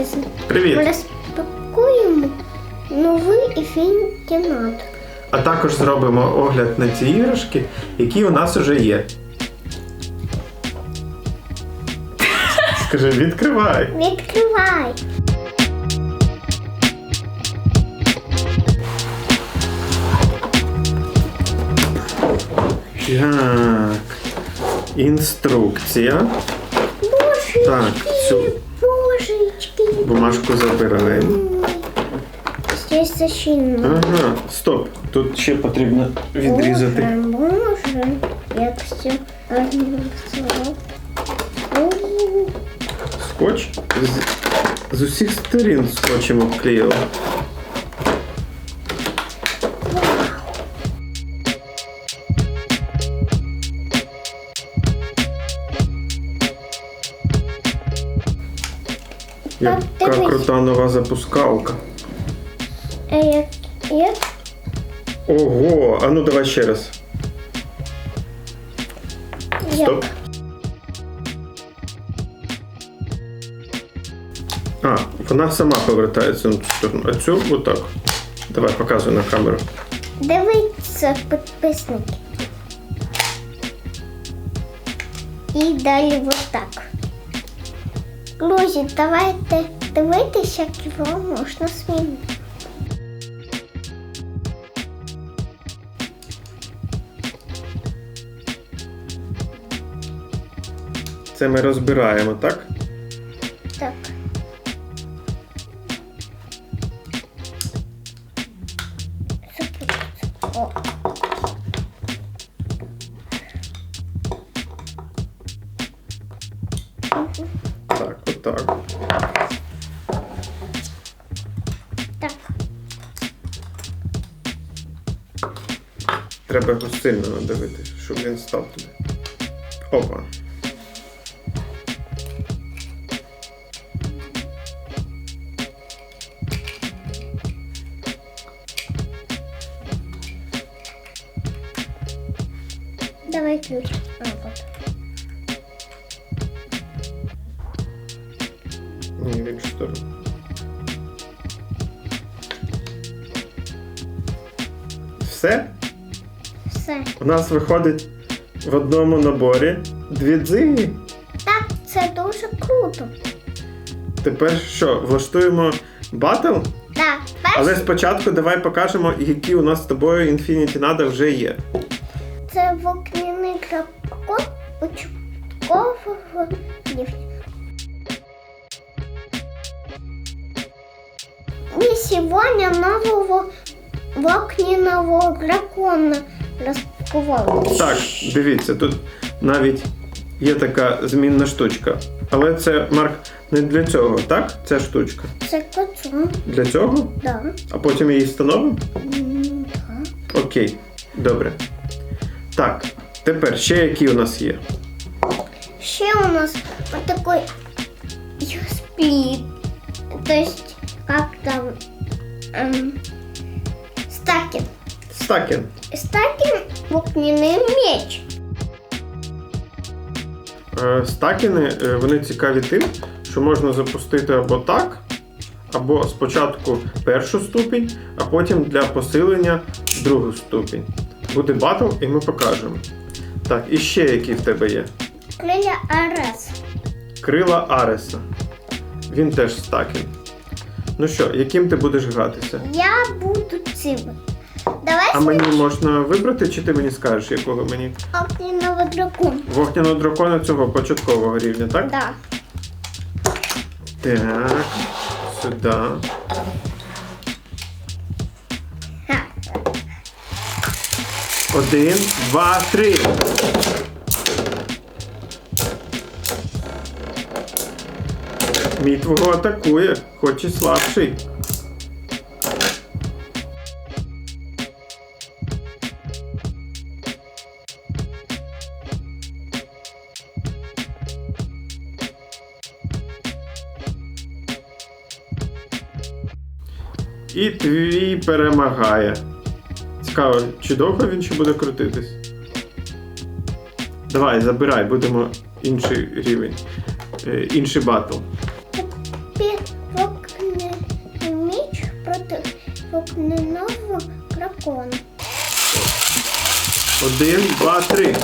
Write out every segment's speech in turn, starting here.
підписники. Привіт! Розпакуємо новий інфінітінат. А також зробимо огляд на ці іграшки, які у нас вже є. Скажи, відкривай. Відкривай. Так. Інструкція. Божечки, Так, цю божечки. бумажку забираємо. Здесь зачинено. Ага, стоп. Тут ще потрібно відрізати. Боже, як все. Скотч. З, з усіх сторін скотчем обклеїла. Яка Подивись. крута нова запускалка. А як, як? Ого, а ну давай ще раз. Стоп. А, вона сама повертається на ту сторону. А цю отак. Давай показуй на камеру. Дивіться, підписники. І далі отак. Друзі, давайте дивитися, як його можна змінити. Це ми розбираємо, так? Треба його сильно надавити, щоб він став туди. Опа. Давай ключ. А, вот. Сторону. Все? Все. У нас виходить в одному наборі дві дзиги. Так, це дуже круто. Тепер що, влаштуємо батл? Так, перше Але спочатку давай покажемо, які у нас з тобою Інфініті Нада вже є. це вогняний дракон початкового рівня. Мы сегодня нового вогняного дракона распаковали. Так, дивіться, тут навіть є така змінна штучка. Але це, Марк, не для цього, так? Ця штучка. Це коцу. Для цього? Да. А потім її встановимо? Да. Окей, добре. Так, тепер ще які у нас є. Ще у нас вот такой USB. То есть, там... эм, стакин. Стакен. Стакин вогняний меч. Е, Стакени е, вони цікаві тим, що можна запустити або так, або спочатку першу ступінь, а потім для посилення другу ступінь. Буде батл, і ми покажемо. Так, і ще які в тебе є. Криля Арес. Крила Ареса. Він теж стакен. Ну що, яким ти будеш гратися? Я буду цим. Давай А мені можна вибрати, чи ти мені скажеш, якого мені? огненного дракона. Вогняного дракона цього початкового рівня, так? Да. Так. Сюди. Ха. Один, два, три. Мій твого атакує, хоч і слабший. І твій перемагає. Цікаво, чи довго він ще буде крутитись? Давай, забирай, будемо інший рівень, е, інший батл. Міч проти вогненого дракона. Один, два, три.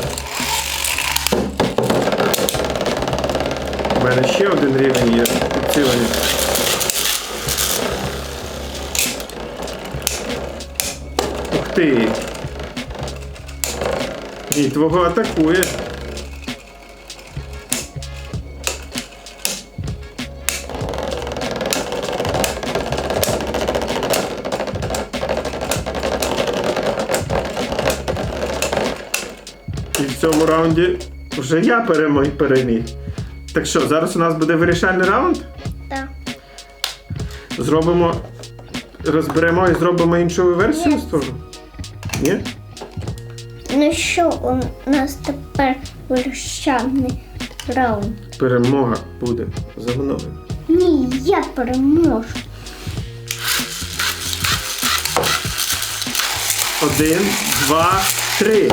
У мене ще один рівень є підсилення. Ти. Ні, твого атакує. І в цьому раунді вже я перемо- переміг. Так що, зараз у нас буде вирішальний раунд? Так. Зробимо. Розберемо і зробимо іншу версію з того? Ні? Ну що у нас тепер вирощальний раунд? Перемога буде за мною. Ні, я переможу. Один, два, три.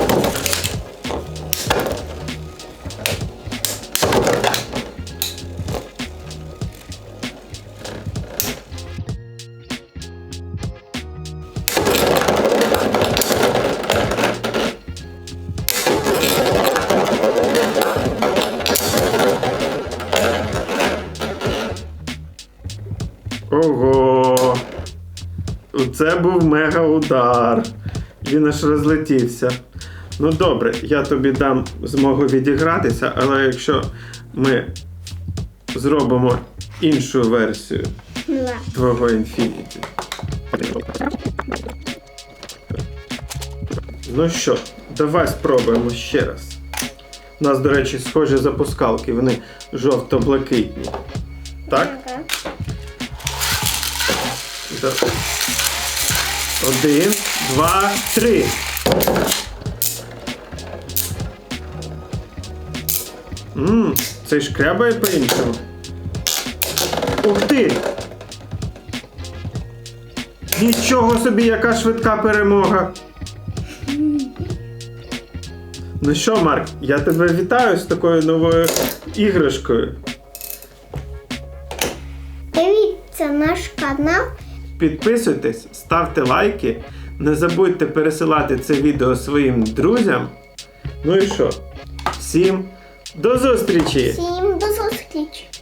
Ого! Це був мега удар. Він аж розлетівся. Ну добре, я тобі дам змогу відігратися, але якщо ми зробимо іншу версію твого Infinity. Ну що, давай спробуємо ще раз. У нас, до речі, схожі запускалки, вони жовто-блакитні. Так? Один, два, три. Ммм, цей шкрябає по-іншому. Ух ти! Нічого собі, яка швидка перемога. Ну що, Марк, я тебе вітаю з такою новою іграшкою. Дивіться наш канал. Підписуйтесь, ставте лайки, не забудьте пересилати це відео своїм друзям. Ну і що? Всім до зустрічі! Всім до зустрічі!